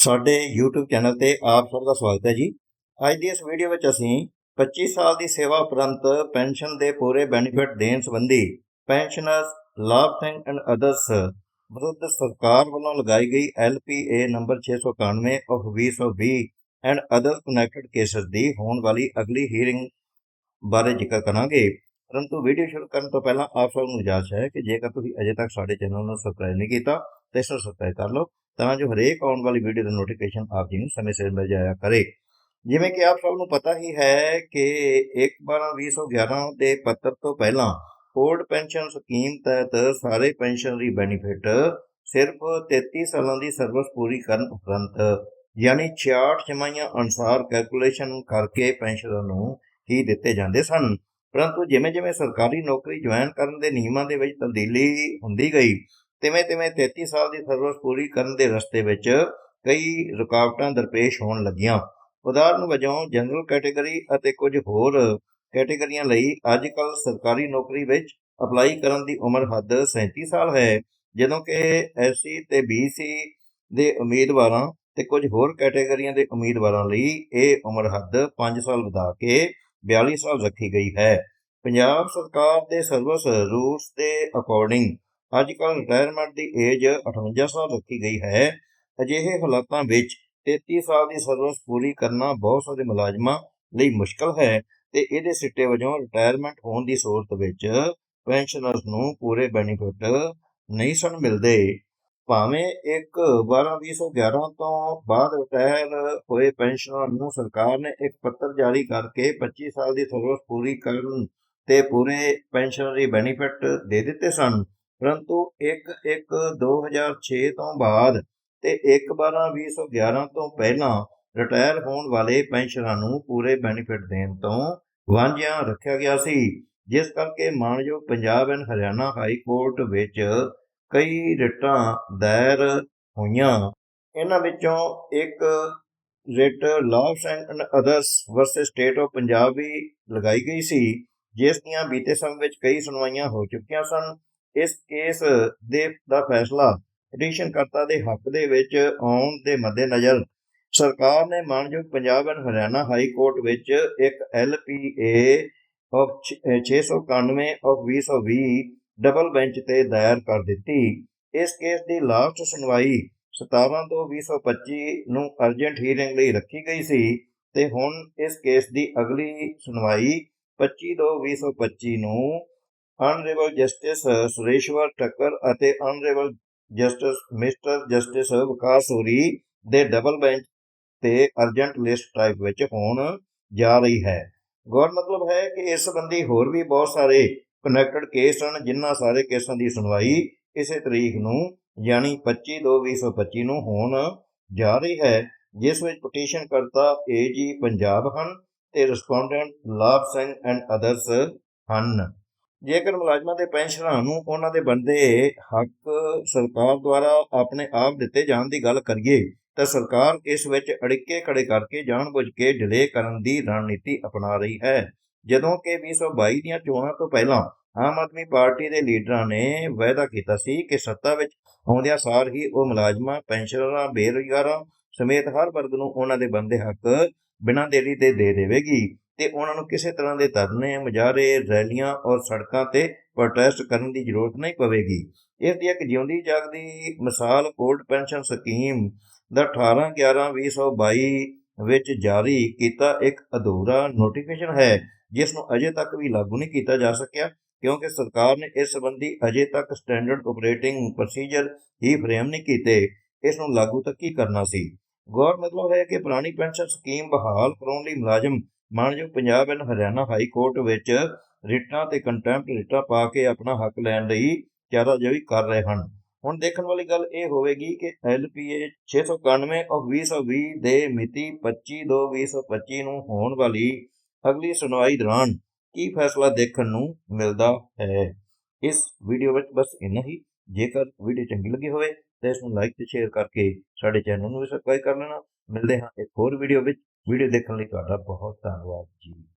ਸਾਡੇ YouTube channel ਤੇ ਆਪ ਸਭ ਦਾ ਸਵਾਗਤ ਹੈ ਜੀ। ਅੱਜ ਦੀ ਇਸ ਵੀਡੀਓ ਵਿੱਚ ਅਸੀਂ 25 ਸਾਲ ਦੀ ਸੇਵਾ ਉਪਰੰਤ ਪੈਨਸ਼ਨ ਦੇ ਪੂਰੇ ਬੈਨੀਫਿਟ ਦੇਣ ਸੰਬੰਧੀ ਪੈਨਸ਼ਨਰਸ ਲਾਭ ਐਂਡ ਅਦਰਸ ਵਿਰੁੱਧ ਸਰਕਾਰ ਵੱਲੋਂ ਲਗਾਈ ਗਈ LPA number 691 of 2020 and other connected cases ਦੀ ਹੋਣ ਵਾਲੀ ਅਗਲੀ ਹੀਅਰਿੰਗ ਬਾਰੇ ਜ਼ਿਕਰ ਕਰਾਂਗੇ। ਪਰੰਤੂ ਵੀਡੀਓ ਸ਼ੁਰੂ ਕਰਨ ਤੋਂ ਪਹਿਲਾਂ ਆਪ ਸਭ ਨੂੰ ਇਜਾਜ਼ਤ ਹੈ ਕਿ ਜੇਕਰ ਤੁਸੀਂ ਅਜੇ ਤੱਕ ਸਾਡੇ ਚੈਨਲ ਨੂੰ ਸਬਸਕ੍ਰਾਈਬ ਨਹੀਂ ਕੀਤਾ, ਤਾਂ ਇਸ ਨੂੰ ਸਬਸਕ੍ਰਾਈਬ ਕਰ ਲਓ। ਤਾਂ ਜੋ ਹਰੇਕ ਆਉਣ ਵਾਲੀ ਵੀਡੀਓ ਦਾ ਨੋਟੀਫਿਕੇਸ਼ਨ ਆਪ ਜੀ ਨੂੰ ਸਮੇਂ ਸਿਰ ਮਿਲ ਜਾਇਆ ਕਰੇ। ਜਿਵੇਂ ਕਿ ਆਪ ਸਭ ਨੂੰ ਪਤਾ ਹੀ ਹੈ ਕਿ 1/12/2011 ਦੇ ਪੱਤਰ ਤੋਂ ਪਹਿਲਾਂ ਓਲਡ ਪੈਨਸ਼ਨ ਸਕੀਮ ਤਹਿਤ ਸਾਰੇ ਪੈਨਸ਼ਨਰੀ ਬੈਨੀਫਿਟ ਸਿਰਫ 33 ਸਾਲਾਂ ਦੀ ਸਰਵਿਸ ਪੂਰੀ ਕਰਨ ਉਪਰੰਤ, ਯਾਨੀ 66 ਛਮਾਈਆਂ ਅਨੁਸਾਰ ਕੈਲਕੂਲੇਸ਼ਨ ਕਰਕੇ ਪੈਨਸ਼ਨਰ ਨੂੰ ਹੀ ਦਿੱਤੇ ਜਾਂਦੇ ਸਨ। ਪਰੰਤੂ ਜਿਵੇਂ ਜਿਵੇਂ ਸਰਕਾਰੀ ਨੌਕਰੀ ਜੁਆਇਨ ਕਰਨ ਦੇ ਨਿਯਮਾਂ ਦੇ ਵਿੱਚ ਤਬਦੀਲੀ ਹੁੰਦੀ ਗਈ ਤਿਵੇਂ ਤਿਵੇਂ 33 ਸਾਲ ਦੀ ਸਰਵਿਸ ਪੂਰੀ ਕਰਨ ਦੇ ਰਸਤੇ ਵਿੱਚ ਕਈ ਰੁਕਾਵਟਾਂ ਦਰਪੇਸ਼ ਹੋਣ ਲੱਗੀਆਂ। ਉਦਾਹਰਨ ਵਜੋਂ ਜਨਰਲ ਕੈਟਾਗਰੀ ਅਤੇ ਕੁਝ ਹੋਰ ਕੈਟਾਗਰੀਆਂ ਲਈ ਅੱਜ ਕੱਲ ਸਰਕਾਰੀ ਨੌਕਰੀ ਵਿੱਚ ਅਪਲਾਈ ਕਰਨ ਦੀ ਉਮਰ ਹੱਦ 37 ਸਾਲ ਹੈ। ਜਦੋਂ ਕਿ ਐਸਸੀ ਤੇ ਬੀਸੀ ਦੇ ਉਮੀਦਵਾਰਾਂ ਤੇ ਕੁਝ ਹੋਰ ਕੈਟਾਗਰੀਆਂ ਦੇ ਉਮੀਦਵਾਰਾਂ ਲਈ ਇਹ ਉਮਰ ਹੱਦ 5 ਸਾਲ ਵਧਾ ਕੇ 42 ਸਾਲ ਰੱਖੀ ਗਈ ਹੈ। ਪੰਜਾਬ ਸਰਕਾਰ ਦੇ ਸਰਵਿਸ ਰੂਲਸ ਦੇ ਅਕੋਰਡਿੰਗ ਅੱਜ ਕੱਲ ਰਿਟਾਇਰਮੈਂਟ ਦੀ ਏਜ 58 ਸਾਲ ਰੱਖੀ ਗਈ ਹੈ। ਅਜਿਹੇ ਹਾਲਾਤਾਂ ਵਿੱਚ 33 ਸਾਲ ਦੀ ਸਰਵਿਸ ਪੂਰੀ ਕਰਨਾ ਬਹੁਤ ਸਾਰੇ ਮੁਲਾਜ਼ਮਾਂ ਲਈ ਮੁਸ਼ਕਲ ਹੈ ਤੇ ਇਹਦੇ ਸਿੱਟੇ ਵਜੋਂ ਰਿਟਾਇਰਮੈਂਟ ਹੋਣ ਦੀ ਸੂਰਤ ਵਿੱਚ ਪੈਨਸ਼ਨਰਸ ਨੂੰ ਪੂਰੇ ਬੈਨੀਫਿਟ ਨਹੀਂ ਸਨ ਮਿਲਦੇ। ਭਾਵੇਂ ਇੱਕ 12/2011 ਤੋਂ ਬਾਅਦ ਰਿਟਾਇਰ ਹੋਏ ਪੈਨਸ਼ਨਰ ਨੂੰ ਸਰਕਾਰ ਨੇ ਇੱਕ ਪੱਤਰ ਜਾਰੀ ਕਰਕੇ 25 ਸਾਲ ਦੀ ਸਰਵਿਸ ਪੂਰੀ ਕਰਨ ਤੇ ਪੂਰੇ ਪੈਨਸ਼ਨਰੀ ਬੈਨੀਫਿਟ ਦੇ ਦਿੱਤੇ ਸਨ। ਪਰੰਤੂ 1/1/2006 ਤੋਂ ਬਾਅਦ ਤੇ 1/12/2011 ਤੋਂ ਪਹਿਲਾਂ ਰਿਟਾਇਰ ਹੋਣ ਵਾਲੇ ਪੈਨਸ਼ਨਰਾਂ ਨੂੰ ਪੂਰੇ ਬੈਨੀਫਿਟ ਦੇਣ ਤੋਂ ਵਾਂਝਿਆ ਰੱਖਿਆ ਗਿਆ ਸੀ, ਜਿਸ ਕਰਕੇ ਮਾਨਯੋਗ Punjab and Haryana high court ਵਿੱਚ ਕਈ ਰਿਟਾਂ ਦਾਇਰ ਹੋਈਆਂ। ਇਹਨਾਂ ਵਿੱਚੋਂ ਇੱਕ writ law and others versus state of Punjab ਵੀ ਲਗਾਈ ਗਈ ਸੀ, ਜਿਸ ਦੀਆਂ ਬੀਤੇ ਸਮੇਂ ਵਿੱਚ ਕਈ ਸੁਣਵਾਈਆਂ ਹੋ ਚੁੱਕੀਆਂ ਸਨ। ਇਸ ਕੇਸ ਦੇ ਦਾ ਫੈਸਲਾ ਪਟੀਸ਼ਨਕਰਤਾ ਦੇ ਹੱਕ ਦੇ ਵਿੱਚ ਆਉਣ ਦੇ ਮੱਦੇਨਜ਼ਰ ਸਰਕਾਰ ਨੇ ਮਾਨਯੋਗ Punjab and Haryana high court ਵਿੱਚ ਇੱਕ LPA of 691 of 2020 double bench ਤੇ ਦਾਇਰ ਕਰ ਦਿੱਤੀ। ਇਸ ਕੇਸ ਦੀ ਲਾਸਟ ਸੁਣਵਾਈ 17 ਤੋਂ 2025 ਨੂੰ ਅਰਜੈਂਟ ਹੀਅਰਿੰਗ ਲਈ ਰੱਖੀ ਗਈ ਸੀ ਤੇ ਹੁਣ ਇਸ ਕੇਸ ਦੀ ਅਗਲੀ ਸੁਣਵਾਈ 25 ਤੋਂ 2025 ਨੂੰ ਆਨਰੇਬਲ ਜਸਟਿਸ ਸੁਰੇਸ਼ਵਰ ਟੱਕਰ ਅਤੇ honourable justice mister justice Vikas ਹੋਰੀ ਦੇ ਡਬਲ ਬੈਂਚ ਤੇ ਅਰਜੈਂਟ ਲਿਸਟ ਟਾਈਪ ਵਿੱਚ ਹੋਣ ਜਾ ਰਹੀ ਹੈ ਗੌਰ ਮਤਲਬ ਹੈ ਕਿ ਇਸ ਸੰਬੰਧੀ ਹੋਰ ਵੀ ਬਹੁਤ ਸਾਰੇ ਕਨੈਕਟਡ ਕੇਸ ਹਨ ਜਿਨ੍ਹਾਂ ਸਾਰੇ ਕੇਸਾਂ ਦੀ ਸੁਣਵਾਈ ਇਸੇ ਤਰੀਕ ਨੂੰ ਯਾਨੀ 25 2 2025 ਨੂੰ ਹੋਣ ਜਾ ਰਹੀ ਹੈ ਜਿਸ ਵਿੱਚ ਪਟੀਸ਼ਨ ਕਰਤਾ ਏਜੀ ਪੰਜਾਬ ਹਨ ਤੇ ਰਿਸਪੋਂਡੈਂਟ ਲਾਭ ਸਿੰਘ ਐਂਡ ਅਦਰਸ ਹਨ ਜੇਕਰ ਮੁਲਾਜ਼ਮਾਂ ਦੇ ਪੈਨਸ਼ਨਰਾਂ ਨੂੰ ਉਹਨਾਂ ਦੇ ਬੰਦੇ ਹੱਕ ਸਰਕਾਰ ਦੁਆਰਾ ਆਪਣੇ ਆਪ ਦਿੱਤੇ ਜਾਣ ਦੀ ਗੱਲ ਕਰੀਏ, ਤਾਂ ਸਰਕਾਰ ਇਸ ਵਿੱਚ ਅੜਿੱਕੇ ਖੜੇ ਕਰਕੇ ਜਾਣਬੁੱਝ ਕੇ ਡਿਲੇ ਕਰਨ ਦੀ ਰਣਨੀਤੀ ਅਪਣਾ ਰਹੀ ਹੈ। ਜਦੋਂ ਕਿ 2022 ਦੀਆਂ ਚੋਣਾਂ ਤੋਂ ਪਹਿਲਾਂ ਆਮ ਆਦਮੀ ਪਾਰਟੀ ਦੇ ਲੀਡਰਾਂ ਨੇ ਵਾਅਦਾ ਕੀਤਾ ਸੀ ਕਿ ਸੱਤਾ ਵਿੱਚ ਆਉਂਦਿਆਂ ਸਾਰ ਹੀ ਉਹ ਮੁਲਾਜ਼ਮਾਂ, ਪੈਨਸ਼ਨਰਾਂ, ਬੇਰੁਜ਼ਗਾਰਾਂ ਸਮੇਤ ਹਰ ਵਰਗ ਨੂੰ ਉਹਨਾਂ ਦੇ ਬੰਦੇ ਹੱਕ ਬਿਨਾਂ ਦੇਰੀ ਤੇ ਦੇ ਦੇਵੇਗੀ। ਤੇ ਉਹਨਾਂ ਨੂੰ ਕਿਸੇ ਤਰ੍ਹਾਂ ਦੇ ਧਰਨੇ, ਮੁਜ਼ਾਹਰੇ, ਰੈਲੀਆਂ ਔਰ ਸੜਕਾਂ ਤੇ ਪ੍ਰੋਟੈਸਟ ਕਰਨ ਦੀ ਜ਼ਰੂਰਤ ਨਹੀਂ ਪਵੇਗੀ। ਇਸ ਦੀ ਇੱਕ ਜਿਉਂਦੀ ਜਾਗਦੀ ਮਿਸਾਲ ਕੋਲਡ ਪੈਨਸ਼ਨ ਸਕੀਮ ਦਾ 18 11 2022 ਵਿੱਚ ਜਾਰੀ ਕੀਤਾ ਇੱਕ ਅਧੂਰਾ ਨੋਟੀਫਿਕੇਸ਼ਨ ਹੈ, ਜਿਸ ਨੂੰ ਅਜੇ ਤੱਕ ਵੀ ਲਾਗੂ ਨਹੀਂ ਕੀਤਾ ਜਾ ਸਕਿਆ, ਕਿਉਂਕਿ ਸਰਕਾਰ ਨੇ ਇਸ ਸੰਬੰਧੀ ਅਜੇ ਤੱਕ ਸਟੈਂਡਰਡ ਆਪਰੇਟਿੰਗ ਪ੍ਰੋਸੀਜਰ ਹੀ ਫਰੇਮ ਨਹੀਂ ਕੀਤੇ। ਇਸ ਨੂੰ ਲਾਗੂ ਤੱਕ ਕੀ ਕਰਨਾ ਸੀ? ਗੌਰ ਮਤਲਬ ਹੈ ਕਿ ਪੁਰਾਣੀ ਪੈਨਸ਼ਨ ਸਕੀਮ ਬਹਾਲ ਕਰਾਉਣ ਲਈ ਮੁਲਾਜ਼ਮ ਮਾਨਯੋਗ Punjab and Haryana high court ਵਿੱਚ ਰਿਟਾਂ ਤੇ ਕੰਟੈਂਪਟ ਰਿਟਾਂ ਪਾ ਕੇ ਆਪਣਾ ਹੱਕ ਲੈਣ ਲਈ ਚਾਰਾਜੋਈ ਕਰ ਰਹੇ ਹਨ। ਹੁਣ ਦੇਖਣ ਵਾਲੀ ਗੱਲ ਇਹ ਹੋਵੇਗੀ ਕਿ LPA 691 ਆਫ 2020 ਦੇ ਮਿਤੀ 25 2 2025 ਨੂੰ ਹੋਣ ਵਾਲੀ ਅਗਲੀ ਸੁਣਵਾਈ ਦੌਰਾਨ ਕੀ ਫੈਸਲਾ ਦੇਖਣ ਨੂੰ ਮਿਲਦਾ ਹੈ। ਇਸ ਵੀਡੀਓ ਵਿੱਚ ਬਸ ਇੰਨਾ ਹੀ। ਜੇਕਰ ਵੀਡੀਓ ਚੰਗੀ ਲੱਗੀ ਹੋਵੇ ਤਾਂ ਇਸ ਨੂੰ ਲਾਈਕ ਤੇ ਸ਼ੇਅਰ ਕਰਕੇ ਸਾਡੇ ਚੈਨਲ ਨੂੰ ਵੀ ਸਬਸਕ੍ਰਾਈਬ ਕਰ ਲੈਣਾ। ਮਿਲਦੇ ਹਾਂ ਇੱਕ ਹੋਰ ਵੀਡੀਓ ਵਿੱਚ। ਵੀਡੀਓ ਦੇਖਣ ਲਈ ਤੁਹਾਡਾ ਬਹੁਤ ਧੰਨਵਾਦ ਜੀ।